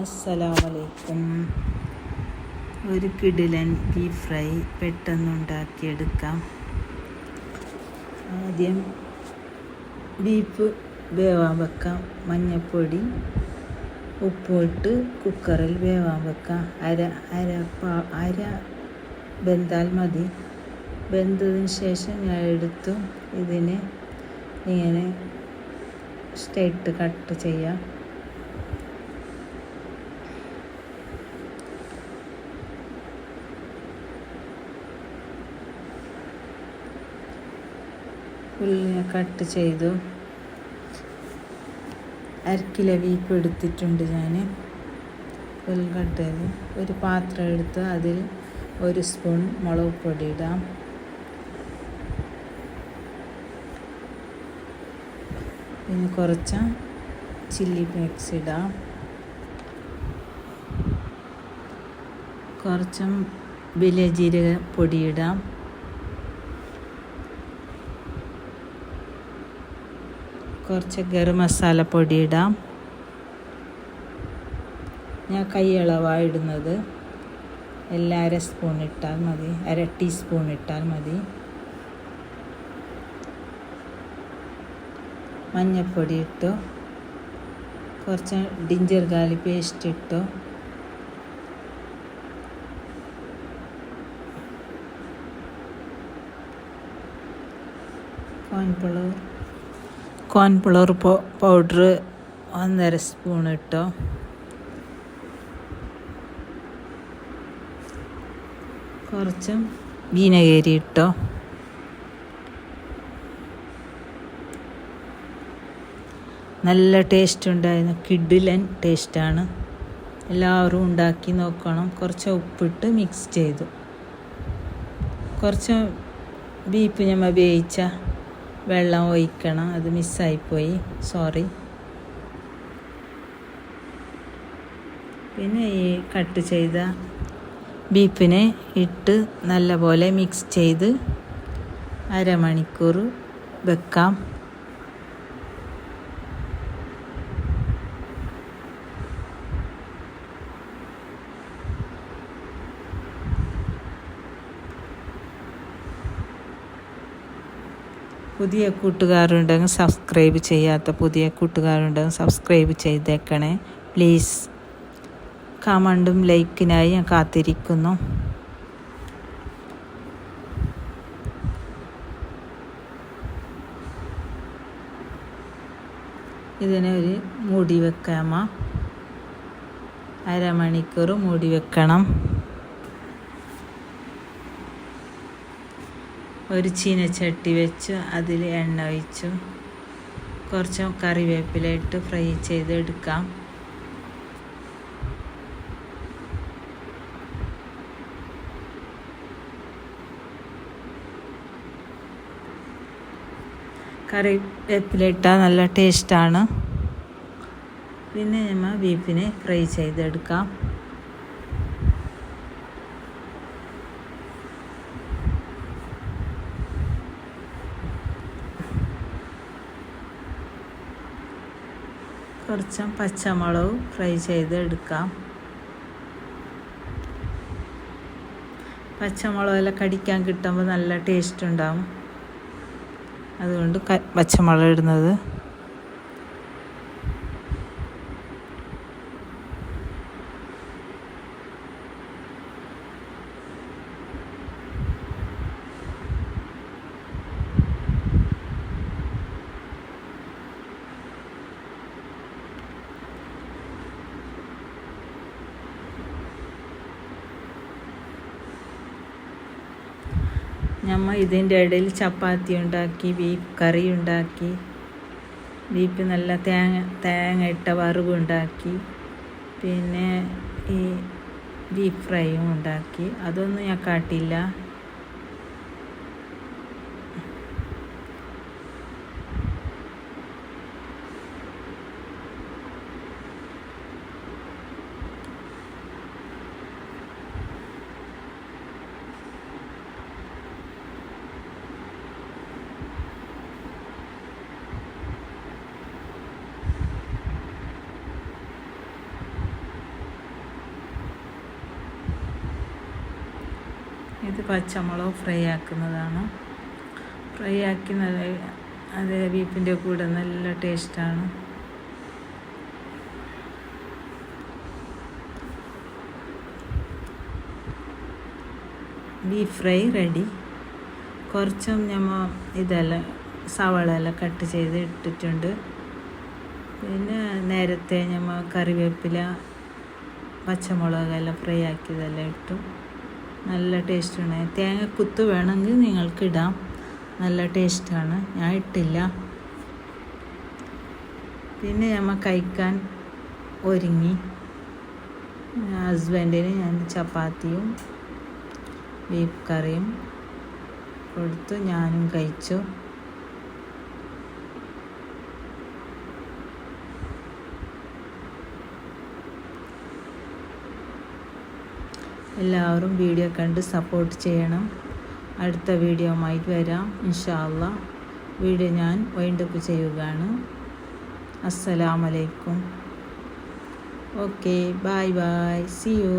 അസ്സലാമലൈക്കും. ഒരു കിടിലൻ ബീഫ് ഫ്രൈ പെട്ടെന്ന് ഉണ്ടാക്കിയെടുക്കാം ആദ്യം ബീഫ് വേവാൻ വെക്കാം. മഞ്ഞൾപ്പൊടി ഉപ്പിട്ട് കുക്കറിൽ വേവാൻ വെക്കാം. അര അര പാ അര വെന്താൽ മതി. വെന്തതിന് ശേഷം ഞാൻ എടുത്തു ഇതിനെ ഇങ്ങനെ സ്ട്രൈറ്റ് കട്ട് ചെയ്യാം. ഫുള്ളിനെ കട്ട് ചെയ്തു. അരക്കില വീപ്പ് എടുത്തിട്ടുണ്ട് ഞാൻ ഫുൾ കട്ട് ചെയ്ത്. ഒരു പാത്രം എടുത്ത് അതിൽ ഒരു സ്പൂൺ മുളക് പൊടി ഇടാം. പിന്നെ കുറച്ച് ചില്ലി ഫ്ലേക്സ് ഇടാം. കുറച്ചും വലിയ ജീരക പൊടി കുറച്ച് ഗരം മസാല പൊടി ഇടാം ഞാൻ കൈയളവാണ് ഇടുന്നത് എല്ലാ അര സ്പൂൺ ഇട്ടാൽ മതി. അര ടീസ്പൂൺ ഇട്ടാൽ മതി. മഞ്ഞൾപ്പൊടി ഇട്ടു. കുറച്ച് ഡിഞ്ചർ ഗാലി പേസ്റ്റ് ഇട്ടു. കോൺഫ്ലവർ കോൺഫ്ലവർ പൗഡർ ഒന്നര സ്പൂൺ ഇട്ടോ. കുറച്ചും വീനകേരി ഇട്ടോ. നല്ല ടേസ്റ്റ് ഉണ്ടായിരുന്നു. കിഡിലൻ ടേസ്റ്റാണ് എല്ലാവരും ഉണ്ടാക്കി നോക്കണം. കുറച്ച് ഉപ്പിട്ട് മിക്സ് ചെയ്തു. കുറച്ച് ബീഫ് ഞമ്മ വേവിച്ച വെള്ളം ഒഴിക്കണം. അത് മിസ്സായിപ്പോയി. സോറി പിന്നെ ഈ കട്ട് ചെയ്ത ബീഫിനെ ഇട്ട് നല്ലപോലെ മിക്സ് ചെയ്ത് അരമണിക്കൂർ വെക്കാം. പുതിയ കൂട്ടുകാരുണ്ടെങ്കിൽ സബ്സ്ക്രൈബ് ചെയ്യാത്ത പുതിയ കൂട്ടുകാരുണ്ടെങ്കിൽ സബ്സ്ക്രൈബ് ചെയ്തേക്കണേ. പ്ലീസ് കമണ്ടും ലൈക്കിനായി ഞാൻ കാത്തിരിക്കുന്നു. ഇതിനെ ഒരു മൂടി വെക്കാമ? അരമണിക്കൂർ മൂടി വെക്കണം. ഒരു ചീനച്ചട്ടി വെച്ചു അതിൽ എണ്ണ ഒഴിച്ചു. കുറച്ച് കറിവേപ്പില ഇട്ട് ഫ്രൈ ചെയ്തെടുക്കാം. കറിവേപ്പില ഇട്ടാൽ നല്ല ടേസ്റ്റാണ് പിന്നെ നമ്മൾ ബീഫിനെ ഫ്രൈ ചെയ്തെടുക്കാം. കുറച്ച് പച്ചമുളക് ഫ്രൈ ചെയ്ത് എടുക്കാം. പച്ചമുളകെല്ലാം കടിക്കാൻ കിട്ടുമ്പോൾ നല്ല ടേസ്റ്റ് ഉണ്ടാവും. അതുകൊണ്ട് പച്ചമുളക് ഇടുന്നത്. ഞമ്മ ഇതിന്റെ ഇടയിൽ ചപ്പാത്തി ഉണ്ടാക്കി ബീഫ് കറി ഉണ്ടാക്കി ബീഫ് നല്ല തേങ്ങ തേങ്ങ ഇട്ട വറവ് ഉണ്ടാക്കി പിന്നെ ഈ ബീഫ് ഫ്രൈയും ഉണ്ടാക്കി. അതൊന്നും ഞാൻ കാട്ടില്ല ഇത് പച്ചമുളക് ഫ്രൈ ആക്കുന്നതാണ്. ഫ്രൈ ആക്കി നല്ല അത് ബീഫിന്റെ കൂടെ നല്ല ടേസ്റ്റാണ്. Beef fry ready. കുറച്ചും ഞമ്മ ഇതെല്ലാം സവാള കട്ട് ചെയ്ത് ഇട്ടിട്ടുണ്ട്. പിന്നെ നേരത്തെ ഞമ്മ കറിവേപ്പില പച്ചമുളകെല്ലാം ഫ്രൈ ആക്കിയതെല്ലാം ഇട്ടു. നല്ല ടേസ്റ്റാണ്. തേങ്ങ കുത്ത് വേണമെങ്കിൽ നിങ്ങൾക്ക് ഇടാം നല്ല ടേസ്റ്റാണ്. ഞാൻ ഇട്ടില്ല. പിന്നെ നമ്മൾ കഴിക്കാൻ ഒരുങ്ങി. ഹസ്ബൻഡിന് ഞാൻ ചപ്പാത്തിയും ബീഫ് കറിയും കൊടുത്തു. ഞാനും കഴിച്ചു. എല്ലാവരും വീഡിയോ കണ്ട് സപ്പോർട്ട് ചെയ്യണം. അടുത്ത വീഡിയോ ആയിട്ട് വരാം ഇൻഷാല്ല വീഡിയോ ഞാൻ വൈൻഡപ്പ് ചെയ്യുകയാണ്. അസ്സലാമലൈക്കും. Okay bye bye see you